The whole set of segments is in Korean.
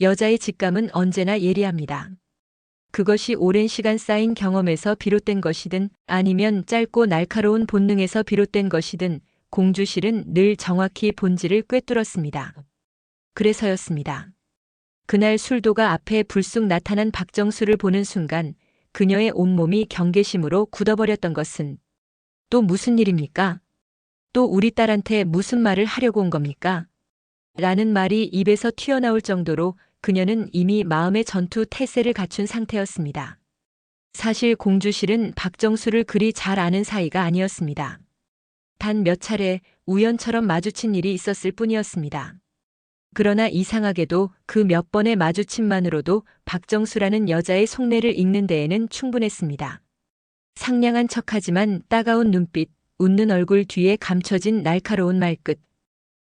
여자의 직감은 언제나 예리합니다. 그것이 오랜 시간 쌓인 경험에서 비롯된 것이든 아니면 짧고 날카로운 본능에서 비롯된 것이든 공주실은 늘 정확히 본질을 꿰뚫었습니다. 그래서였습니다. 그날 술도가 앞에 불쑥 나타난 박정수를 보는 순간 그녀의 온몸이 경계심으로 굳어버렸던 것은 또 무슨 일입니까? 또 우리 딸한테 무슨 말을 하려고 온 겁니까? 라는 말이 입에서 튀어나올 정도로 그녀는 이미 마음의 전투 태세를 갖춘 상태였습니다. 사실 공주실은 박정수를 그리 잘 아는 사이가 아니었습니다. 단 몇 차례 우연처럼 마주친 일이 있었을 뿐이었습니다. 그러나 이상하게도 그 몇 번의 마주침만으로도 박정수라는 여자의 속내를 읽는 데에는 충분했습니다. 상냥한 척하지만 따가운 눈빛, 웃는 얼굴 뒤에 감춰진 날카로운 말끝.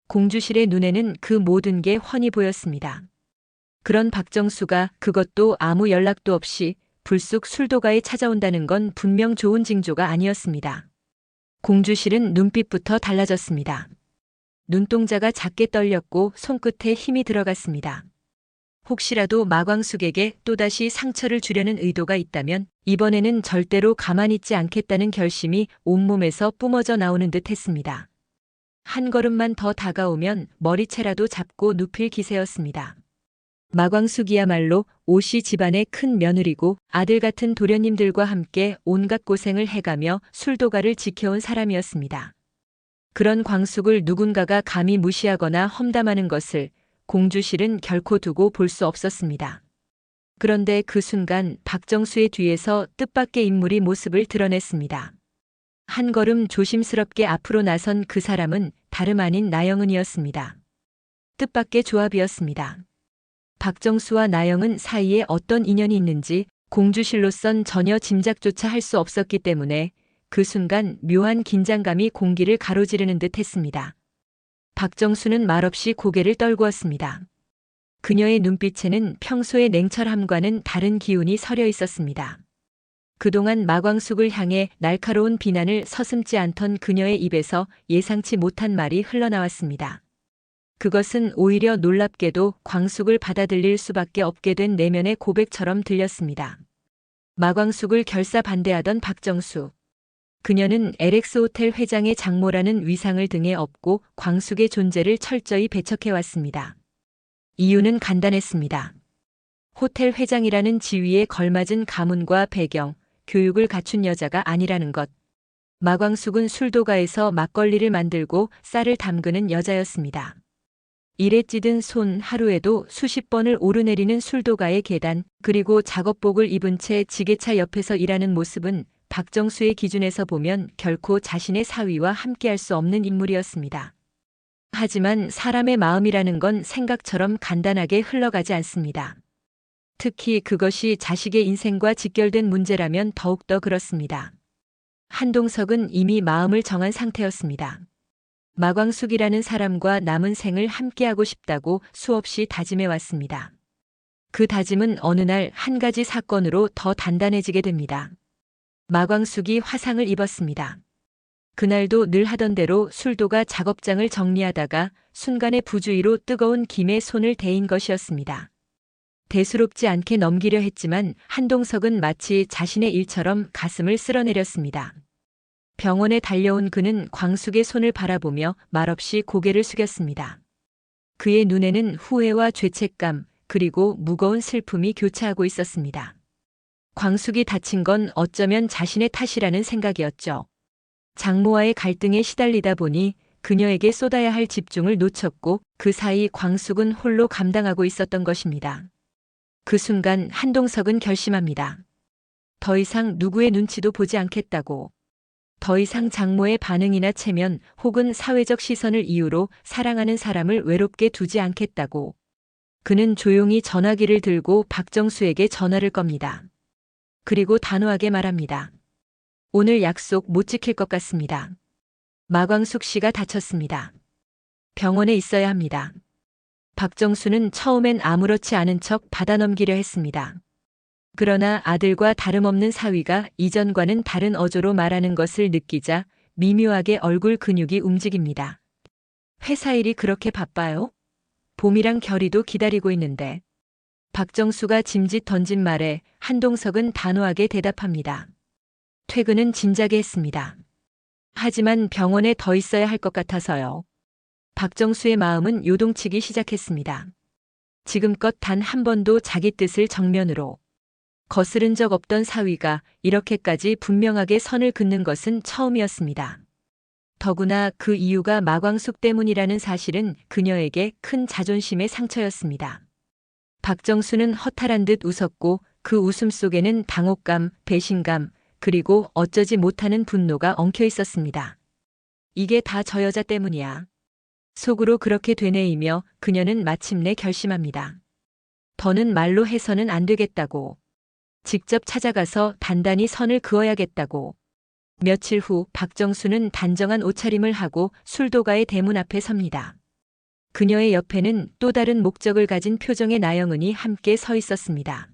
공주실의 눈에는 그 모든 게 훤히 보였습니다. 그런 박정수가 그것도 아무 연락도 없이 불쑥 술도가에 찾아온다는 건 분명 좋은 징조가 아니었습니다. 공주실은 눈빛부터 달라졌습니다. 눈동자가 작게 떨렸고 손끝에 힘이 들어갔습니다. 혹시라도 마광숙에게 또다시 상처를 주려는 의도가 있다면 이번에는 절대로 가만히 있지 않겠다는 결심이 온몸에서 뿜어져 나오는 듯 했습니다. 한 걸음만 더 다가오면 머리채라도 잡고 눕힐 기세였습니다. 마광숙이야말로 오씨 집안의 큰 며느리고 아들 같은 도련님들과 함께 온갖 고생을 해가며 술도가를 지켜온 사람이었습니다. 그런 광숙을 누군가가 감히 무시하거나 험담하는 것을 공주실은 결코 두고 볼 수 없었습니다. 그런데 그 순간 박정수의 뒤에서 뜻밖의 인물이 모습을 드러냈습니다. 한 걸음 조심스럽게 앞으로 나선 그 사람은 다름 아닌 나영은이었습니다. 뜻밖의 조합이었습니다. 박정수와 나영은 사이에 어떤 인연이 있는지 공주실로선 전혀 짐작조차 할 수 없었기 때문에 그 순간 묘한 긴장감이 공기를 가로지르는 듯 했습니다. 박정수는 말없이 고개를 떨구었습니다. 그녀의 눈빛에는 평소의 냉철함과는 다른 기운이 서려 있었습니다. 그동안 마광숙을 향해 날카로운 비난을 서슴지 않던 그녀의 입에서 예상치 못한 말이 흘러나왔습니다. 그것은 오히려 놀랍게도 광숙을 받아들일 수밖에 없게 된 내면의 고백처럼 들렸습니다. 마광숙을 결사 반대하던 박정수. 그녀는 LX 호텔 회장의 장모라는 위상을 등에 업고 광숙의 존재를 철저히 배척해왔습니다. 이유는 간단했습니다. 호텔 회장이라는 지위에 걸맞은 가문과 배경, 교육을 갖춘 여자가 아니라는 것. 마광숙은 술도가에서 막걸리를 만들고 쌀을 담그는 여자였습니다. 일에 찌든 손 하루에도 수십 번을 오르내리는 술도가의 계단, 그리고 작업복을 입은 채 지게차 옆에서 일하는 모습은 박정수의 기준에서 보면 결코 자신의 사위와 함께할 수 없는 인물이었습니다. 하지만 사람의 마음이라는 건 생각처럼 간단하게 흘러가지 않습니다. 특히 그것이 자식의 인생과 직결된 문제라면 더욱더 그렇습니다. 한동석은 이미 마음을 정한 상태였습니다. 마광숙이라는 사람과 남은 생을 함께하고 싶다고 수없이 다짐해 왔습니다. 그 다짐은 어느 날 한 가지 사건으로 더 단단해지게 됩니다. 마광숙이 화상을 입었습니다. 그날도 늘 하던 대로 술도가 작업장을 정리하다가 순간의 부주의로 뜨거운 김에 손을 대인 것이었습니다. 대수롭지 않게 넘기려 했지만 한동석은 마치 자신의 일처럼 가슴을 쓸어내렸습니다. 병원에 달려온 그는 광숙의 손을 바라보며 말없이 고개를 숙였습니다. 그의 눈에는 후회와 죄책감, 그리고 무거운 슬픔이 교차하고 있었습니다. 광숙이 다친 건 어쩌면 자신의 탓이라는 생각이었죠. 장모와의 갈등에 시달리다 보니 그녀에게 쏟아야 할 집중을 놓쳤고 그 사이 광숙은 홀로 감당하고 있었던 것입니다. 그 순간 한동석은 결심합니다. 더 이상 누구의 눈치도 보지 않겠다고. 더 이상 장모의 반응이나 체면 혹은 사회적 시선을 이유로 사랑하는 사람을 외롭게 두지 않겠다고. 그는 조용히 전화기를 들고 박정수에게 전화를 겁니다. 그리고 단호하게 말합니다. 오늘 약속 못 지킬 것 같습니다. 마광숙 씨가 다쳤습니다. 병원에 있어야 합니다. 박정수는 처음엔 아무렇지 않은 척 받아넘기려 했습니다. 그러나 아들과 다름없는 사위가 이전과는 다른 어조로 말하는 것을 느끼자 미묘하게 얼굴 근육이 움직입니다. 회사 일이 그렇게 바빠요? 봄이랑 결이도 기다리고 있는데 박정수가 짐짓 던진 말에 한동석은 단호하게 대답합니다. 퇴근은 진작에 했습니다. 하지만 병원에 더 있어야 할 것 같아서요. 박정수의 마음은 요동치기 시작했습니다. 지금껏 단 한 번도 자기 뜻을 정면으로 거스른 적 없던 사위가 이렇게까지 분명하게 선을 긋는 것은 처음이었습니다. 더구나 그 이유가 마광숙 때문이라는 사실은 그녀에게 큰 자존심의 상처였습니다. 박정수는 허탈한 듯 웃었고 그 웃음 속에는 당혹감, 배신감, 그리고 어쩌지 못하는 분노가 엉켜 있었습니다. 이게 다 저 여자 때문이야. 속으로 그렇게 되뇌이며 그녀는 마침내 결심합니다. 더는 말로 해서는 안 되겠다고. 직접 찾아가서 단단히 선을 그어야겠다고. 며칠 후 박정수는 단정한 옷차림을 하고 술도가의 대문 앞에 섭니다. 그녀의 옆에는 또 다른 목적을 가진 표정의 나영은이 함께 서 있었습니다.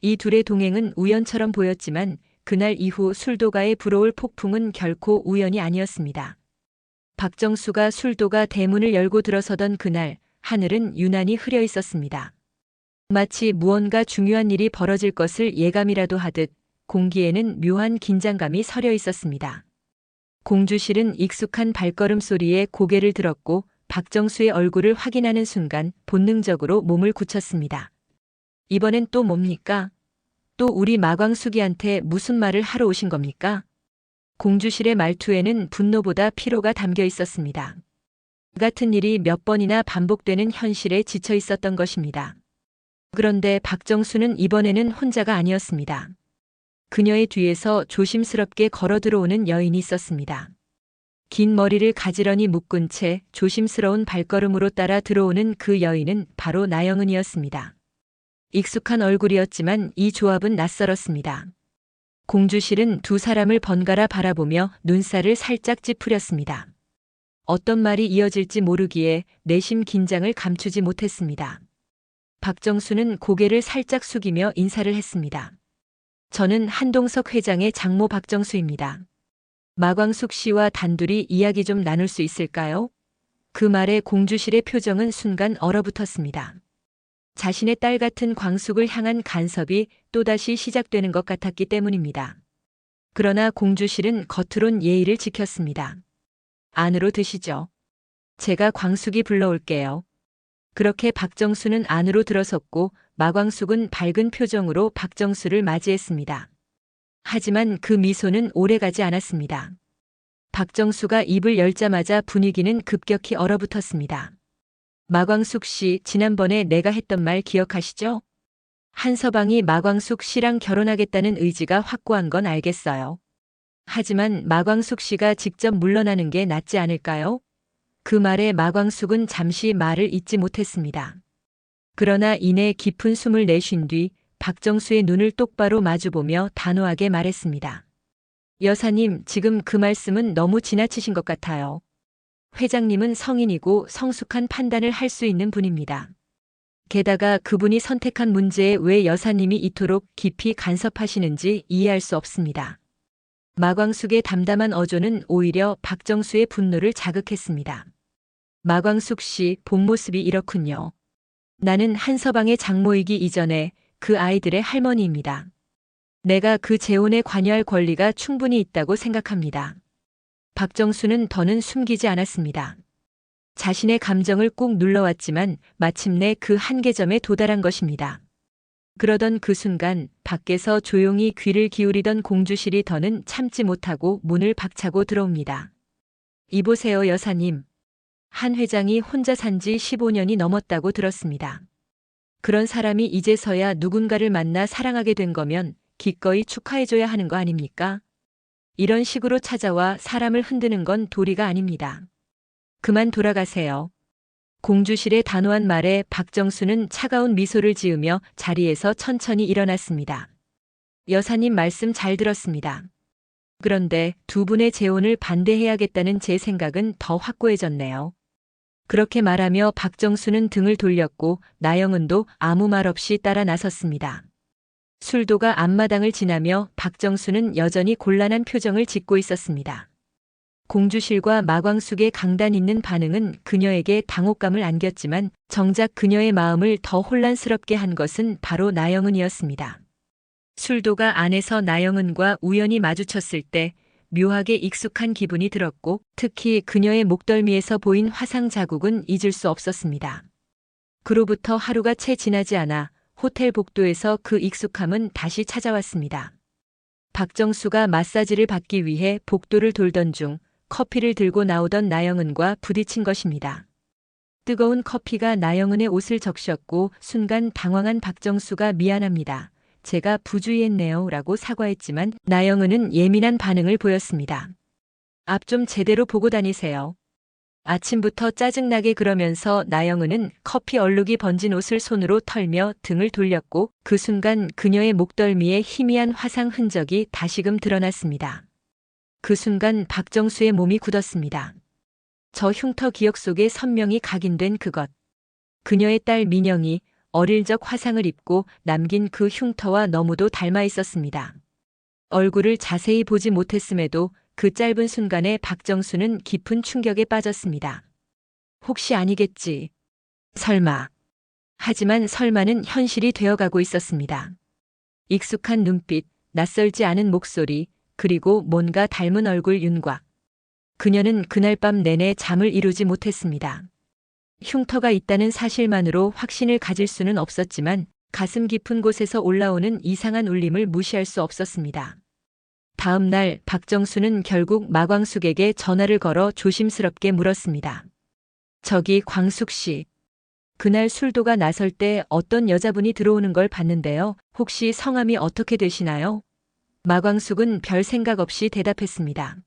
이 둘의 동행은 우연처럼 보였지만 그날 이후 술도가에 불어올 폭풍은 결코 우연이 아니었습니다. 박정수가 술도가 대문을 열고 들어서던 그날 하늘은 유난히 흐려 있었습니다. 마치 무언가 중요한 일이 벌어질 것을 예감이라도 하듯 공기에는 묘한 긴장감이 서려 있었습니다. 공주실은 익숙한 발걸음 소리에 고개를 들었고 박정수의 얼굴을 확인하는 순간 본능적으로 몸을 굳혔습니다. 이번엔 또 뭡니까? 또 우리 마광숙이한테 무슨 말을 하러 오신 겁니까? 공주실의 말투에는 분노보다 피로가 담겨 있었습니다. 같은 일이 몇 번이나 반복되는 현실에 지쳐 있었던 것입니다. 그런데 박정수는 이번에는 혼자가 아니었습니다. 그녀의 뒤에서 조심스럽게 걸어 들어오는 여인이 있었습니다. 긴 머리를 가지런히 묶은 채 조심스러운 발걸음으로 따라 들어오는 그 여인은 바로 나영은이었습니다. 익숙한 얼굴이었지만 이 조합은 낯설었습니다. 공주실은 두 사람을 번갈아 바라보며 눈살을 살짝 찌푸렸습니다. 어떤 말이 이어질지 모르기에 내심 긴장을 감추지 못했습니다. 박정수는 고개를 살짝 숙이며 인사를 했습니다. 저는 한동석 회장의 장모 박정수입니다. 마광숙 씨와 단둘이 이야기 좀 나눌 수 있을까요? 그 말에 공주실의 표정은 순간 얼어붙었습니다. 자신의 딸 같은 광숙을 향한 간섭이 또다시 시작되는 것 같았기 때문입니다. 그러나 공주실은 겉으론 예의를 지켰습니다. 안으로 드시죠. 제가 광숙이 불러올게요. 그렇게 박정수는 안으로 들어섰고 마광숙은 밝은 표정으로 박정수를 맞이했습니다. 하지만 그 미소는 오래가지 않았습니다. 박정수가 입을 열자마자 분위기는 급격히 얼어붙었습니다. 마광숙 씨, 지난번에 내가 했던 말 기억하시죠? 한서방이 마광숙 씨랑 결혼하겠다는 의지가 확고한 건 알겠어요. 하지만 마광숙 씨가 직접 물러나는 게 낫지 않을까요? 그 말에 마광숙은 잠시 말을 잇지 못했습니다. 그러나 이내 깊은 숨을 내쉰 뒤 박정수의 눈을 똑바로 마주보며 단호하게 말했습니다. 여사님, 지금 그 말씀은 너무 지나치신 것 같아요. 회장님은 성인이고 성숙한 판단을 할 수 있는 분입니다. 게다가 그분이 선택한 문제에 왜 여사님이 이토록 깊이 간섭하시는지 이해할 수 없습니다. 마광숙의 담담한 어조는 오히려 박정수의 분노를 자극했습니다. 마광숙 씨 본 모습이 이렇군요. 나는 한서방의 장모이기 이전에 그 아이들의 할머니입니다. 내가 그 재혼에 관여할 권리가 충분히 있다고 생각합니다. 박정수는 더는 숨기지 않았습니다. 자신의 감정을 꾹 눌러왔지만 마침내 그 한계점에 도달한 것입니다. 그러던 그 순간 밖에서 조용히 귀를 기울이던 공주실이 더는 참지 못하고 문을 박차고 들어옵니다. 이보세요 여사님. 한 회장이 혼자 산 지 15년이 넘었다고 들었습니다. 그런 사람이 이제서야 누군가를 만나 사랑하게 된 거면 기꺼이 축하해줘야 하는 거 아닙니까? 이런 식으로 찾아와 사람을 흔드는 건 도리가 아닙니다. 그만 돌아가세요. 공주실의 단호한 말에 박정수는 차가운 미소를 지으며 자리에서 천천히 일어났습니다. 여사님 말씀 잘 들었습니다. 그런데 두 분의 재혼을 반대해야겠다는 제 생각은 더 확고해졌네요. 그렇게 말하며 박정수는 등을 돌렸고 나영은도 아무 말 없이 따라 나섰습니다. 술도가 앞마당을 지나며 박정수는 여전히 곤란한 표정을 짓고 있었습니다. 공주실과 마광숙의 강단 있는 반응은 그녀에게 당혹감을 안겼지만 정작 그녀의 마음을 더 혼란스럽게 한 것은 바로 나영은이었습니다. 술도가 안에서 나영은과 우연히 마주쳤을 때 묘하게 익숙한 기분이 들었고 특히 그녀의 목덜미에서 보인 화상 자국은 잊을 수 없었습니다. 그로부터 하루가 채 지나지 않아 호텔 복도에서 그 익숙함은 다시 찾아왔습니다. 박정수가 마사지를 받기 위해 복도를 돌던 중 커피를 들고 나오던 나영은과 부딪힌 것입니다. 뜨거운 커피가 나영은의 옷을 적셨고 순간 당황한 박정수가 미안합니다. 제가 부주의했네요. 라고 사과했지만 나영은은 예민한 반응을 보였습니다. 앞 좀 제대로 보고 다니세요. 아침부터 짜증나게 그러면서 나영은은 커피 얼룩이 번진 옷을 손으로 털며 등을 돌렸고 그 순간 그녀의 목덜미에 희미한 화상 흔적이 다시금 드러났습니다. 그 순간 박정수의 몸이 굳었습니다. 저 흉터 기억 속에 선명히 각인된 그것. 그녀의 딸 민영이 어릴 적 화상을 입고 남긴 그 흉터와 너무도 닮아 있었습니다. 얼굴을 자세히 보지 못했음에도 그 짧은 순간에 박정수는 깊은 충격에 빠졌습니다. 혹시 아니겠지. 설마. 하지만 설마는 현실이 되어가고 있었습니다. 익숙한 눈빛, 낯설지 않은 목소리, 그리고 뭔가 닮은 얼굴 윤곽. 그녀는 그날 밤 내내 잠을 이루지 못했습니다. 흉터가 있다는 사실만으로 확신을 가질 수는 없었지만 가슴 깊은 곳에서 올라오는 이상한 울림을 무시할 수 없었습니다. 다음 날 박정수는 결국 마광숙에게 전화를 걸어 조심스럽게 물었습니다. 저기 광숙 씨. 그날 술도가 나설 때 어떤 여자분이 들어오는 걸 봤는데요. 혹시 성함이 어떻게 되시나요? 마광숙은 별 생각 없이 대답했습니다.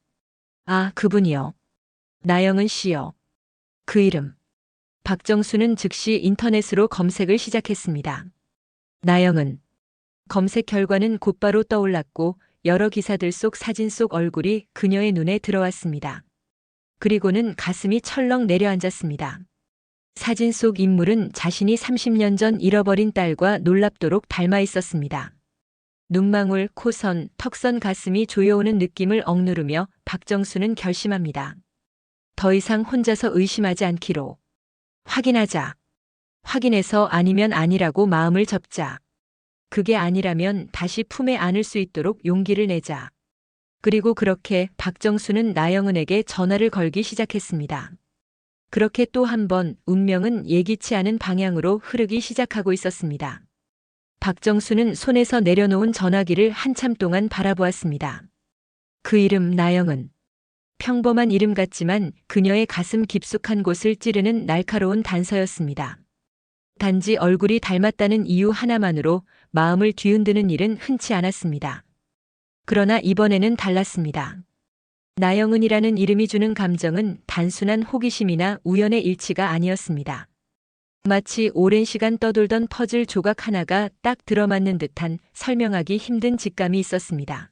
아, 그분이요. 나영은 씨요. 그 이름. 박정수는 즉시 인터넷으로 검색을 시작했습니다. 나영은 검색 결과는 곧바로 떠올랐고 여러 기사들 속 사진 속 얼굴이 그녀의 눈에 들어왔습니다. 그리고는 가슴이 철렁 내려앉았습니다. 사진 속 인물은 자신이 30년 전 잃어버린 딸과 놀랍도록 닮아 있었습니다. 눈망울, 코선, 턱선 가슴이 조여오는 느낌을 억누르며 박정수는 결심합니다. 더 이상 혼자서 의심하지 않기로. 확인하자. 확인해서 아니면 아니라고 마음을 접자. 그게 아니라면 다시 품에 안을 수 있도록 용기를 내자. 그리고 그렇게 박정수는 나영은에게 전화를 걸기 시작했습니다. 그렇게 또 한 번 운명은 예기치 않은 방향으로 흐르기 시작하고 있었습니다. 박정수는 손에서 내려놓은 전화기를 한참 동안 바라보았습니다. 그 이름 나영은 평범한 이름 같지만 그녀의 가슴 깊숙한 곳을 찌르는 날카로운 단서였습니다. 단지 얼굴이 닮았다는 이유 하나만으로 마음을 뒤흔드는 일은 흔치 않았습니다. 그러나 이번에는 달랐습니다. 나영은이라는 이름이 주는 감정은 단순한 호기심이나 우연의 일치가 아니었습니다. 마치 오랜 시간 떠돌던 퍼즐 조각 하나가 딱 들어맞는 듯한 설명하기 힘든 직감이 있었습니다.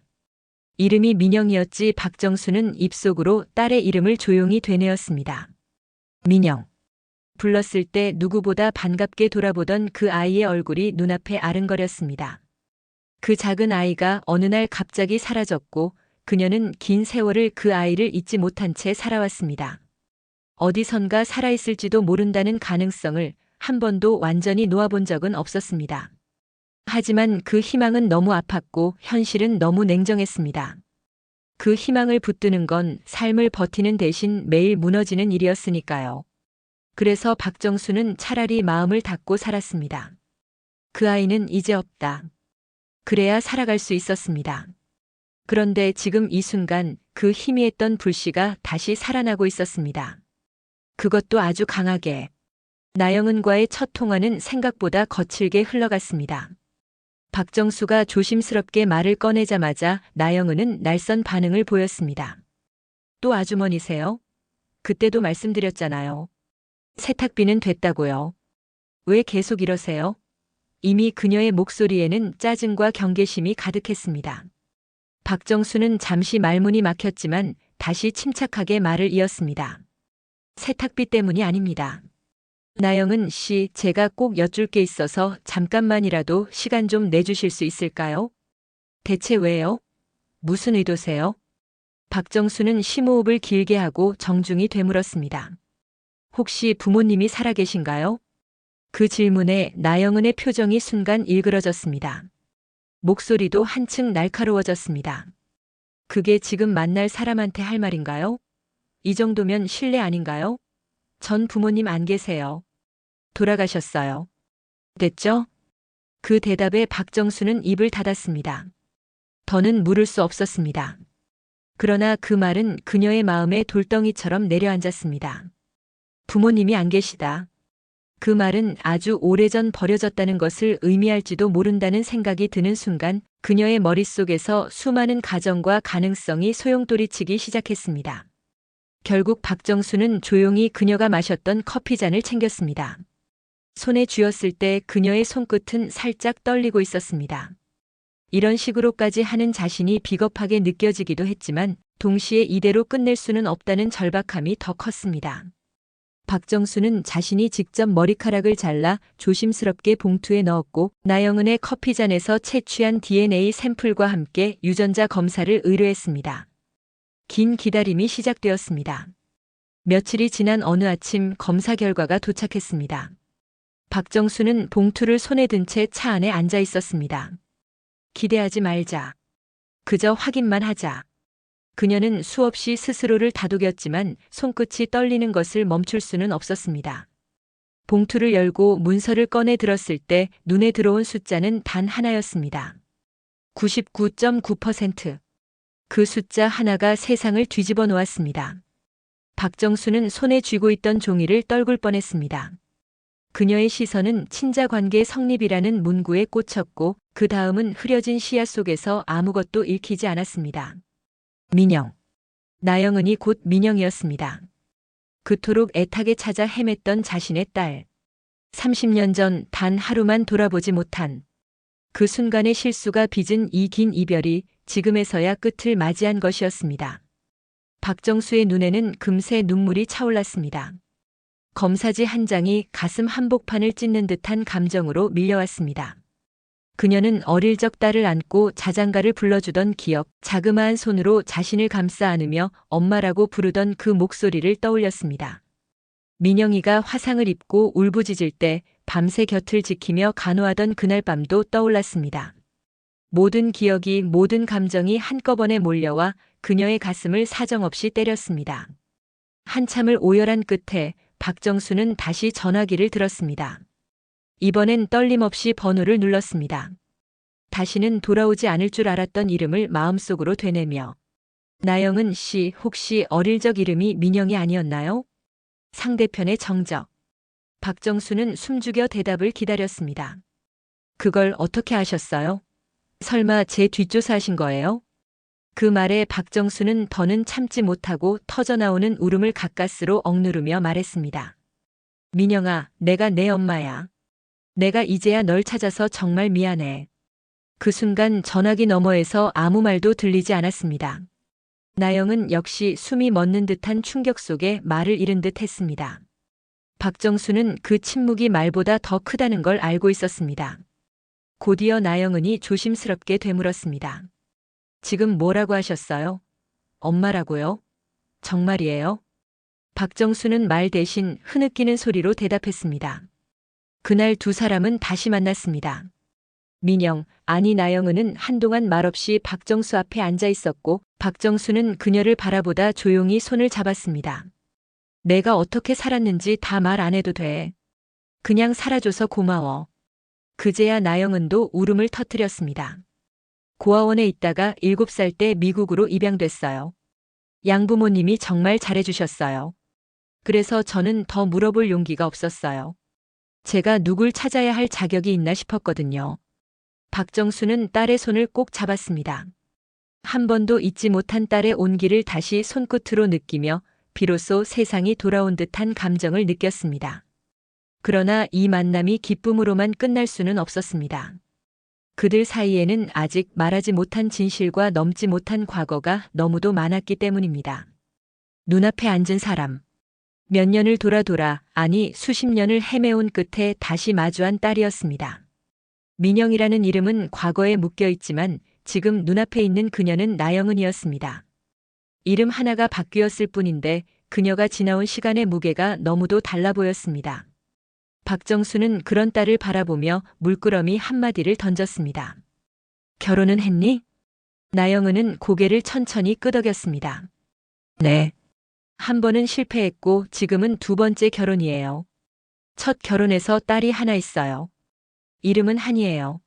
이름이 민영이었지 박정수는 입속으로 딸의 이름을 조용히 되뇌었습니다. 민영. 불렀을 때 누구보다 반갑게 돌아보던 그 아이의 얼굴이 눈앞에 아른거렸습니다. 그 작은 아이가 어느 날 갑자기 사라졌고 그녀는 긴 세월을 그 아이를 잊지 못한 채 살아왔습니다. 어디선가 살아있을지도 모른다는 가능성을 한 번도 완전히 놓아본 적은 없었습니다. 하지만 그 희망은 너무 아팠고 현실은 너무 냉정했습니다. 그 희망을 붙드는 건 삶을 버티는 대신 매일 무너지는 일이었으니까요. 그래서 박정수는 차라리 마음을 닫고 살았습니다. 그 아이는 이제 없다. 그래야 살아갈 수 있었습니다. 그런데 지금 이 순간 그 희미했던 불씨가 다시 살아나고 있었습니다. 그것도 아주 강하게. 나영은과의 첫 통화는 생각보다 거칠게 흘러갔습니다. 박정수가 조심스럽게 말을 꺼내자마자 나영은은 날선 반응을 보였습니다. 또 아주머니세요? 그때도 말씀드렸잖아요. 세탁비는 됐다고요. 왜 계속 이러세요? 이미 그녀의 목소리에는 짜증과 경계심이 가득했습니다. 박정수는 잠시 말문이 막혔지만 다시 침착하게 말을 이었습니다. 세탁비 때문이 아닙니다. 나영은 씨, 제가 꼭 여쭐 게 있어서 잠깐만이라도 시간 좀 내주실 수 있을까요? 대체 왜요? 무슨 의도세요? 박정수는 심호흡을 길게 하고 정중히 되물었습니다. 혹시 부모님이 살아계신가요? 그 질문에 나영은의 표정이 순간 일그러졌습니다. 목소리도 한층 날카로워졌습니다. 그게 지금 만날 사람한테 할 말인가요? 이 정도면 실례 아닌가요? 전 부모님 안 계세요. 돌아가셨어요. 됐죠? 그 대답에 박정수는 입을 닫았습니다. 더는 물을 수 없었습니다. 그러나 그 말은 그녀의 마음에 돌덩이처럼 내려앉았습니다. 부모님이 안 계시다. 그 말은 아주 오래전 버려졌다는 것을 의미할지도 모른다는 생각이 드는 순간 그녀의 머릿속에서 수많은 가정과 가능성이 소용돌이치기 시작했습니다. 결국 박정수는 조용히 그녀가 마셨던 커피잔을 챙겼습니다. 손에 쥐었을 때 그녀의 손끝은 살짝 떨리고 있었습니다. 이런 식으로까지 하는 자신이 비겁하게 느껴지기도 했지만 동시에 이대로 끝낼 수는 없다는 절박함이 더 컸습니다. 박정수는 자신이 직접 머리카락을 잘라 조심스럽게 봉투에 넣었고 나영은의 커피잔에서 채취한 DNA 샘플과 함께 유전자 검사를 의뢰했습니다. 긴 기다림이 시작되었습니다. 며칠이 지난 어느 아침 검사 결과가 도착했습니다. 박정수는 봉투를 손에 든 채 차 안에 앉아 있었습니다. 기대하지 말자. 그저 확인만 하자. 그녀는 수없이 스스로를 다독였지만 손끝이 떨리는 것을 멈출 수는 없었습니다. 봉투를 열고 문서를 꺼내 들었을 때 눈에 들어온 숫자는 단 하나였습니다. 99.9%. 그 숫자 하나가 세상을 뒤집어 놓았습니다. 박정수는 손에 쥐고 있던 종이를 떨굴 뻔했습니다. 그녀의 시선은 친자 관계 성립이라는 문구에 꽂혔고 그 다음은 흐려진 시야 속에서 아무것도 읽히지 않았습니다. 민영. 나영은이 곧 민영이었습니다. 그토록 애타게 찾아 헤맸던 자신의 딸. 30년 전 단 하루만 돌아보지 못한 그 순간의 실수가 빚은 이 긴 이별이 지금에서야 끝을 맞이한 것이었습니다. 박정수의 눈에는 금세 눈물이 차올랐습니다. 검사지 한 장이 가슴 한복판을 찢는 듯한 감정으로 밀려왔습니다. 그녀는 어릴 적 딸을 안고 자장가를 불러주던 기억, 자그마한 손으로 자신을 감싸 안으며 엄마라고 부르던 그 목소리를 떠올렸습니다. 민영이가 화상을 입고 울부짖을 때 밤새 곁을 지키며 간호하던 그날 밤도 떠올랐습니다. 모든 기억이 모든 감정이 한꺼번에 몰려와 그녀의 가슴을 사정없이 때렸습니다. 한참을 오열한 끝에 박정수는 다시 전화기를 들었습니다. 이번엔 떨림없이 번호를 눌렀습니다. 다시는 돌아오지 않을 줄 알았던 이름을 마음속으로 되뇌며 나영은 씨 혹시 어릴 적 이름이 민영이 아니었나요? 상대편의 정적. 박정수는 숨죽여 대답을 기다렸습니다. 그걸 어떻게 아셨어요? 설마 제 뒷조사하신 거예요? 그 말에 박정수는 더는 참지 못하고 터져나오는 울음을 가까스로 억누르며 말했습니다. 민영아, 내가 내 엄마야. 내가 이제야 널 찾아서 정말 미안해. 그 순간 전화기 너머에서 아무 말도 들리지 않았습니다. 나영은 역시 숨이 멎는 듯한 충격 속에 말을 잃은 듯 했습니다. 박정수는 그 침묵이 말보다 더 크다는 걸 알고 있었습니다. 곧이어 나영은이 조심스럽게 되물었습니다. 지금 뭐라고 하셨어요? 엄마라고요? 정말이에요? 박정수는 말 대신 흐느끼는 소리로 대답했습니다. 그날 두 사람은 다시 만났습니다. 민영, 아니 나영은은 한동안 말없이 박정수 앞에 앉아 있었고 박정수는 그녀를 바라보다 조용히 손을 잡았습니다. 내가 어떻게 살았는지 다 말 안 해도 돼. 그냥 살아줘서 고마워. 그제야 나영은도 울음을 터뜨렸습니다. 고아원에 있다가 7살 때 미국으로 입양됐어요. 양부모님이 정말 잘해주셨어요. 그래서 저는 더 물어볼 용기가 없었어요. 제가 누굴 찾아야 할 자격이 있나 싶었거든요. 박정수는 딸의 손을 꼭 잡았습니다. 한 번도 잊지 못한 딸의 온기를 다시 손끝으로 느끼며 비로소 세상이 돌아온 듯한 감정을 느꼈습니다. 그러나 이 만남이 기쁨으로만 끝날 수는 없었습니다. 그들 사이에는 아직 말하지 못한 진실과 넘지 못한 과거가 너무도 많았기 때문입니다. 눈앞에 앉은 사람. 몇 년을 돌아 돌아, 아니 수십 년을 헤매온 끝에 다시 마주한 딸이었습니다. 민영이라는 이름은 과거에 묶여 있지만 지금 눈앞에 있는 그녀는 나영은이었습니다. 이름 하나가 바뀌었을 뿐인데 그녀가 지나온 시간의 무게가 너무도 달라 보였습니다. 박정수는 그런 딸을 바라보며 물끄러미 한마디를 던졌습니다. 결혼은 했니? 나영은은 고개를 천천히 끄덕였습니다. 네. 한 번은 실패했고 지금은 두 번째 결혼이에요. 첫 결혼에서 딸이 하나 있어요. 이름은 한이에요.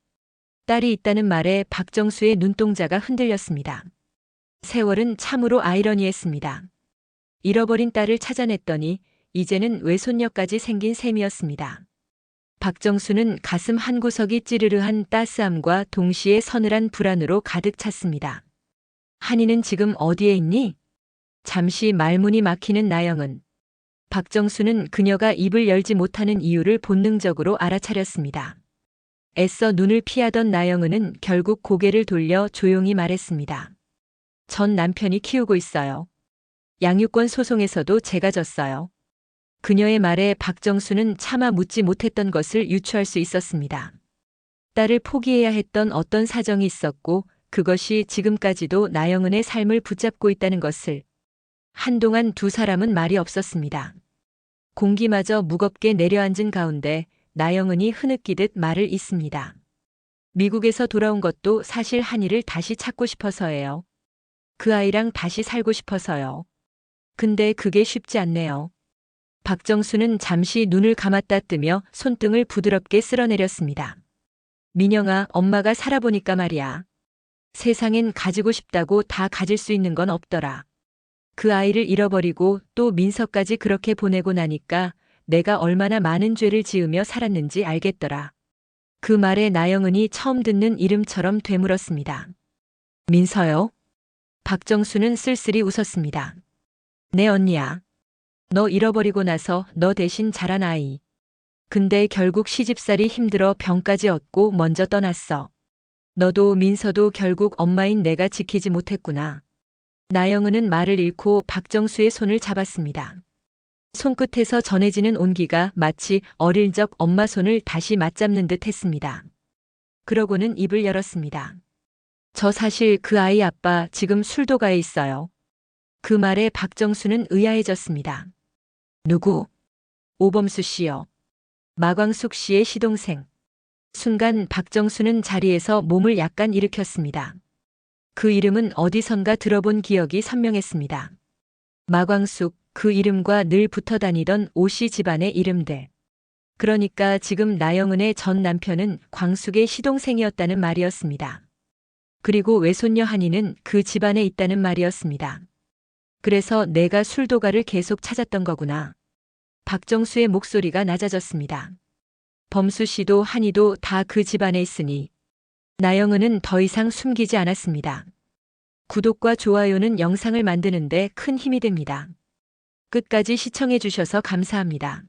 딸이 있다는 말에 박정수의 눈동자가 흔들렸습니다. 세월은 참으로 아이러니했습니다. 잃어버린 딸을 찾아냈더니 이제는 외손녀까지 생긴 셈이었습니다. 박정수는 가슴 한 구석이 찌르르한 따스함과 동시에 서늘한 불안으로 가득 찼습니다. 한이는 지금 어디에 있니? 잠시 말문이 막히는 나영은 박정수는 그녀가 입을 열지 못하는 이유를 본능적으로 알아차렸습니다. 애써 눈을 피하던 나영은은 결국 고개를 돌려 조용히 말했습니다. 전 남편이 키우고 있어요. 양육권 소송에서도 제가 졌어요. 그녀의 말에 박정수는 차마 묻지 못했던 것을 유추할 수 있었습니다. 딸을 포기해야 했던 어떤 사정이 있었고 그것이 지금까지도 나영은의 삶을 붙잡고 있다는 것을 한동안 두 사람은 말이 없었습니다. 공기마저 무겁게 내려앉은 가운데 나영은이 흐느끼듯 말을 잇습니다. 미국에서 돌아온 것도 사실 한이를 다시 찾고 싶어서예요. 그 아이랑 다시 살고 싶어서요. 근데 그게 쉽지 않네요. 박정수는 잠시 눈을 감았다 뜨며 손등을 부드럽게 쓸어내렸습니다. 민영아, 엄마가 살아보니까 말이야. 세상엔 가지고 싶다고 다 가질 수 있는 건 없더라. 그 아이를 잃어버리고 또 민서까지 그렇게 보내고 나니까 내가 얼마나 많은 죄를 지으며 살았는지 알겠더라. 그 말에 나영은이 처음 듣는 이름처럼 되물었습니다. 민서요? 박정수는 쓸쓸히 웃었습니다. 내 언니야. 너 잃어버리고 나서 너 대신 자란 아이. 근데 결국 시집살이 힘들어 병까지 얻고 먼저 떠났어. 너도 민서도 결국 엄마인 내가 지키지 못했구나. 나영은은 말을 잃고 박정수의 손을 잡았습니다. 손끝에서 전해지는 온기가 마치 어릴 적 엄마 손을 다시 맞잡는 듯 했습니다. 그러고는 입을 열었습니다. 저 사실 그 아이 아빠 지금 술도가에 있어요. 그 말에 박정수는 의아해졌습니다. 누구? 오범수 씨요. 마광숙 씨의 시동생. 순간 박정수는 자리에서 몸을 약간 일으켰습니다. 그 이름은 어디선가 들어본 기억이 선명했습니다. 마광숙, 그 이름과 늘 붙어 다니던 오씨 집안의 이름들. 그러니까 지금 나영은의 전 남편은 광숙의 시동생이었다는 말이었습니다. 그리고 외손녀 한이는 그 집안에 있다는 말이었습니다. 그래서 내가 술도가를 계속 찾았던 거구나. 박정수의 목소리가 낮아졌습니다. 범수 씨도 한이도 다 그 집안에 있으니 나영은은 더 이상 숨기지 않았습니다. 구독과 좋아요는 영상을 만드는데 큰 힘이 됩니다. 끝까지 시청해 주셔서 감사합니다.